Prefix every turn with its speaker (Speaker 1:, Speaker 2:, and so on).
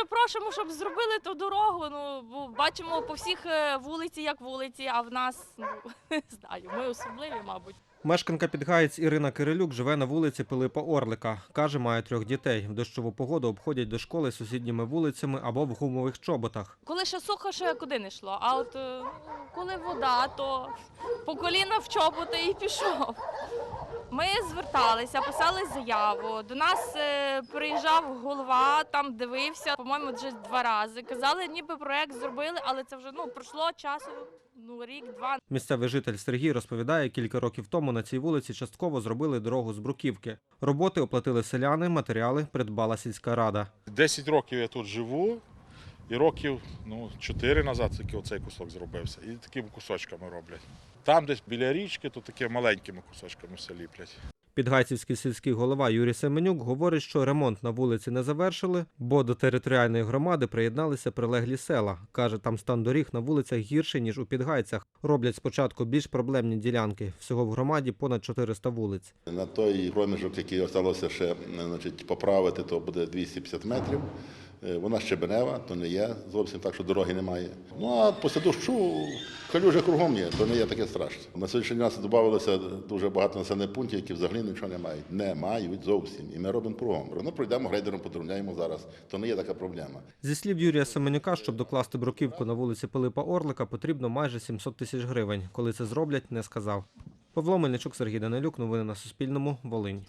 Speaker 1: дуже просимо, щоб зробили ту дорогу. Ну бо бачимо по всіх е, вулиці, як вулиці, а в нас ну не знаю. Ми особливі, мабуть.
Speaker 2: Мешканка Підгаєць Ірина Кирилюк живе на вулиці Пилипа Орлика. Каже, має трьох дітей. В дощову погоду обходять до школи сусідніми вулицями або в гумових чоботах.
Speaker 1: Коли ще сухо, ще куди не йшло. А от е, коли вода, то по коліна в чоботи і пішов. Ми зверталися, писали заяву. До нас е, приїжджав голова, там дивився, по-моєму, вже два рази. Казали, ніби проект зробили, але це вже ну пройшло часу. Ну рік-два.
Speaker 2: Місцевий житель Сергій розповідає, кілька років тому на цій вулиці частково зробили дорогу з бруківки. Роботи оплатили селяни, матеріали придбала сільська рада.
Speaker 3: 10 років я тут живу, і років ну, 4 назад тільки оцей кусок зробився. І такими кусочками роблять. Там десь біля річки, то таке маленькими кусочками все ліплять.
Speaker 2: Підгайцівський сільський голова Юрій Семенюк говорить, що ремонт на вулиці не завершили, бо до територіальної громади приєдналися прилеглі села. Каже, там стан доріг на вулицях гірший, ніж у Підгайцях. Роблять спочатку більш проблемні ділянки. Всього в громаді понад 400 вулиць.
Speaker 4: На той проміжок, який залишилося ще значить, поправити, то буде 250 метрів. Е, Вона щебенева, то не є зовсім так, що дороги немає. Ну а після дощу калюжа кругом є, то не є таке страшне. На сьогоднішній день додавалося дуже багато населених пунктів, які взагалі нічого не мають. Не мають зовсім. І ми робимо кругом. Ну, пройдемо грейдером, подрівняємо зараз. То не є така проблема.
Speaker 2: Зі слів Юрія Семенюка, щоб докласти бруківку на вулиці Пилипа Орлика, потрібно майже 700 тисяч гривень. Коли це зроблять, не сказав. Павло Мельничук, Сергій Данилюк. Новини на Суспільному. Волинь.